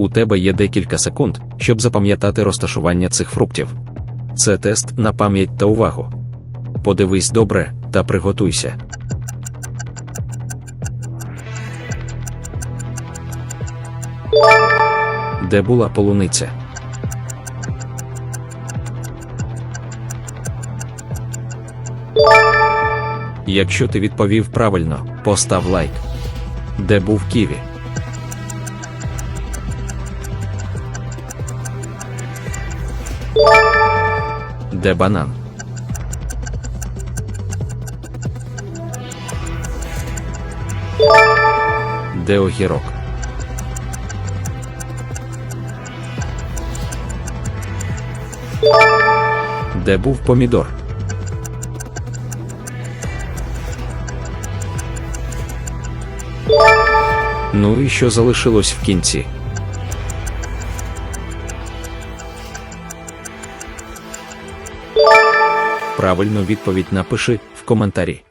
У тебе є декілька секунд, щоб запам'ятати розташування цих фруктів. Це тест на пам'ять та увагу. Подивись добре та приготуйся. Де була полуниця? Якщо ти відповів правильно, постав лайк. Де був ківі? Де банан? Де огірок? Де був помідор? Ну і що залишилось в кінці? Правильну відповідь напиши в коментарі.